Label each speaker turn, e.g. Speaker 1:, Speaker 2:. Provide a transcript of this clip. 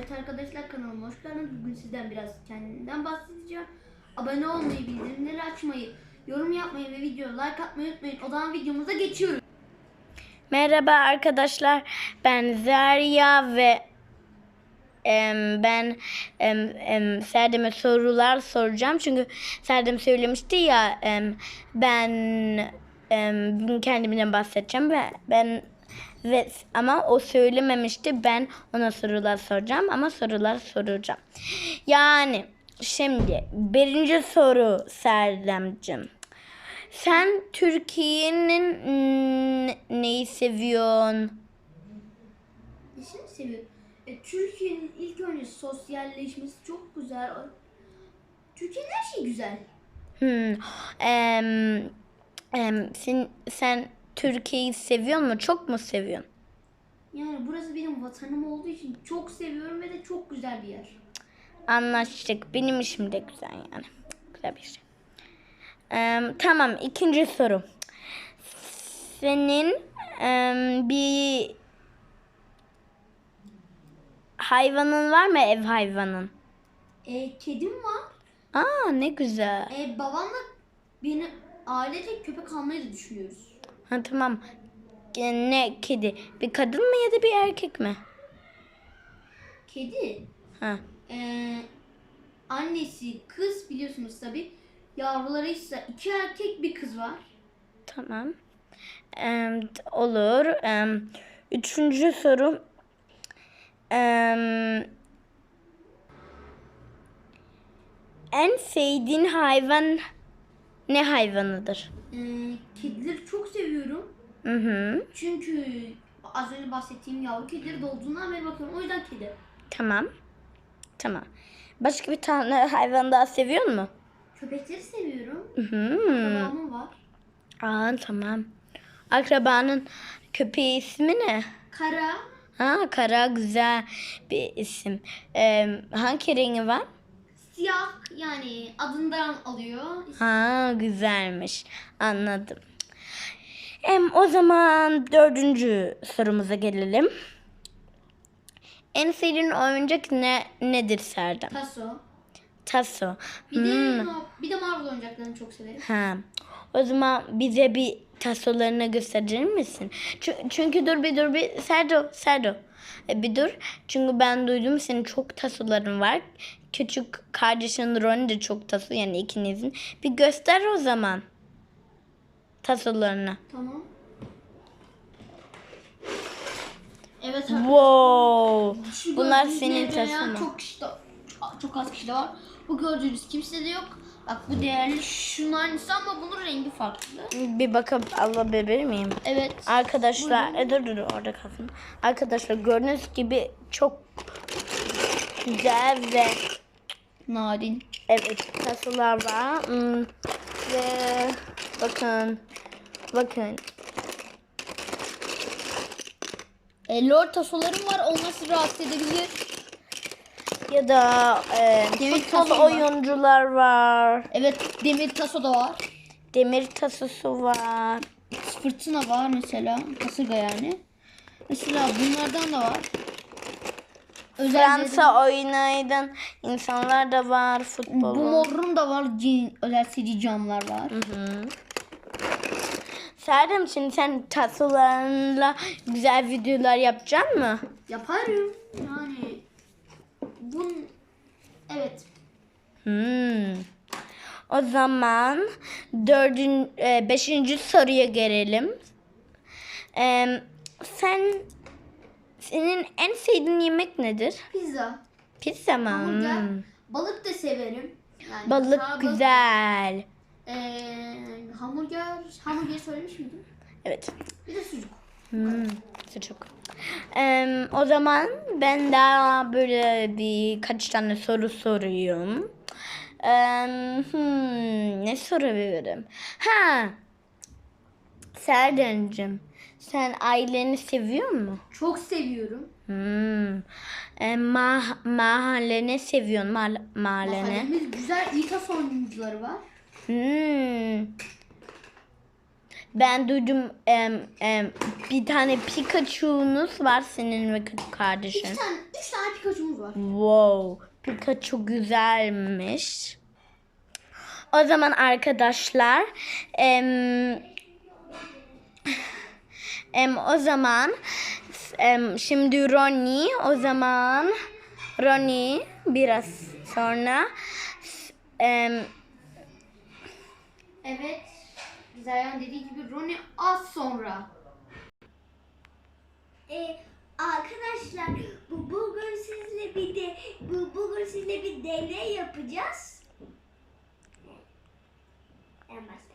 Speaker 1: Evet arkadaşlar kanalıma hoş geldiniz. Bugün sizden biraz kendimden bahsedeceğim. Abone olmayı, bildirimleri açmayı, yorum yapmayı ve videoya like atmayı unutmayın. O zaman videomuza geçiyoruz.
Speaker 2: Merhaba arkadaşlar. Ben Zarya ve em, ben em, em, Serdem'e sorular soracağım. Çünkü Serdem söylemişti ya em, ben em, kendimden bahsedeceğim ve ben ve ama o söylememişti. Ben ona sorular soracağım ama sorular soracağım. Yani şimdi birinci soru Serdem'cim. Sen Türkiye'nin neyi seviyorsun?
Speaker 1: Nesini seviyorum? E, Türkiye'nin ilk önce sosyalleşmesi çok güzel. Türkiye'nin her şeyi güzel.
Speaker 2: Hmm. em, em, sen, sen Türkiye'yi seviyor mu? Çok mu seviyorsun?
Speaker 1: Yani burası benim vatanım olduğu için çok seviyorum ve de çok güzel bir yer.
Speaker 2: Anlaştık. Benim işim de güzel yani. Güzel bir şey. Em, tamam. ikinci soru. Senin em, bir hayvanın var mı ev hayvanın?
Speaker 1: E, kedim var.
Speaker 2: Aa ne güzel.
Speaker 1: E, babamla beni ailece köpek almayı da düşünüyoruz.
Speaker 2: Ha tamam. E, Ne kedi? Bir kadın mı ya da bir erkek mi?
Speaker 1: Kedi
Speaker 2: Ha.
Speaker 1: Ee, annesi kız biliyorsunuz tabi. Yavruları ise iki erkek bir kız var.
Speaker 2: Tamam. Em, olur. Em, üçüncü soru. Em, en sevdiğin hayvan ne hayvanıdır?
Speaker 1: Ee, kedileri çok seviyorum.
Speaker 2: Hı hı.
Speaker 1: Çünkü az önce bahsettiğim yavru kedileri doğduğundan beri bakıyorum. O yüzden kedi.
Speaker 2: Tamam. Tamam. Başka bir tane hayvan daha seviyor mu?
Speaker 1: Köpekleri seviyorum.
Speaker 2: Hı hı.
Speaker 1: Var.
Speaker 2: Aa tamam. Akrabanın köpeği ismi ne?
Speaker 1: Kara.
Speaker 2: Ha Kara güzel bir isim. Ee, hangi rengi var?
Speaker 1: Siyah yani adından alıyor.
Speaker 2: Ha güzelmiş. Anladım. Em, o zaman dördüncü sorumuza gelelim. En sevdiğin oyuncak ne nedir Serdem?
Speaker 1: Taso.
Speaker 2: Taso.
Speaker 1: Bir de
Speaker 2: Hmm,
Speaker 1: bir de Marvel oyuncaklarını çok severim.
Speaker 2: Ha. O zaman bize bir tasolarını gösterir misin? Çünkü, çünkü dur bir dur bir Serdo Serdo. E, bir dur. Çünkü ben duydum senin çok tasoların var. Küçük kardeşin Ronnie de çok taso yani ikinizin. Bir göster o zaman. Tasolarını.
Speaker 1: Tamam. Evet
Speaker 2: Wow.
Speaker 1: Şu
Speaker 2: Bunlar
Speaker 1: gördüğünüz
Speaker 2: senin
Speaker 1: evde ya
Speaker 2: tason?
Speaker 1: Çok kişi de, çok az kişi de var. Bu gördüğünüz kimse de yok. Bak bu değerli şunun aynısı ama bunun rengi farklı.
Speaker 2: Bir bakıp alabilir miyim?
Speaker 1: Evet.
Speaker 2: Arkadaşlar, e, dur dur dur, orada kalsın. Arkadaşlar gördüğünüz gibi çok güzel ve
Speaker 1: Narin.
Speaker 2: evet tasolar var. Hmm, ve bakın bakın
Speaker 1: E, lord tasolarım var. Onlar sizi rahatsız edebilir.
Speaker 2: ya da e,
Speaker 1: Demir
Speaker 2: futbol
Speaker 1: taso var.
Speaker 2: oyuncular var.
Speaker 1: Evet demir taso da var.
Speaker 2: Demir tasosu var.
Speaker 1: Fırtına var mesela. Kasırga yani. Mesela bunlardan da var. Özel
Speaker 2: Fransa oynayan insanlar da var. Futbol.
Speaker 1: Bu morun da var. Özel seri camlar var.
Speaker 2: Hı. Serdem şimdi sen tasolarınla güzel videolar yapacak mı?
Speaker 1: Yaparım. Yani bun evet.
Speaker 2: Hmm. O zaman dördün, e, beşinci soruya gelelim. Em, sen senin en sevdiğin yemek nedir?
Speaker 1: Pizza.
Speaker 2: Pizza mı?
Speaker 1: Hamburger.
Speaker 2: Hmm.
Speaker 1: Balık da severim. Yani
Speaker 2: Balık güzel.
Speaker 1: Ee, hamburger. Hamburger söylemiş miydim?
Speaker 2: Evet.
Speaker 1: Bir de sucuk.
Speaker 2: Hmm, sucuk. Em, o zaman ben daha böyle birkaç tane soru sorayım. Em, hmm, ne sorabilirim? Ha. Serden'cim sen aileni seviyor mu?
Speaker 1: Çok seviyorum.
Speaker 2: Hmm. E, ma mahalleni seviyorsun ma mahalleni.
Speaker 1: Mahallemiz güzel iyi tas oyuncuları var.
Speaker 2: Hmm. Ben duydum em, em, bir tane Pikachu'nuz var senin ve kardeşin.
Speaker 1: İki tane, üç tane Pikachu'muz var.
Speaker 2: Wow, Pikachu güzelmiş. O zaman arkadaşlar, em, em, o zaman em, şimdi Ronnie, o zaman Ronnie biraz sonra em,
Speaker 1: Evet. Zeryan dediği gibi Ronnie az sonra.
Speaker 3: Ee, arkadaşlar bu bugün sizle bir de bu bugün sizle bir deney yapacağız. En başta.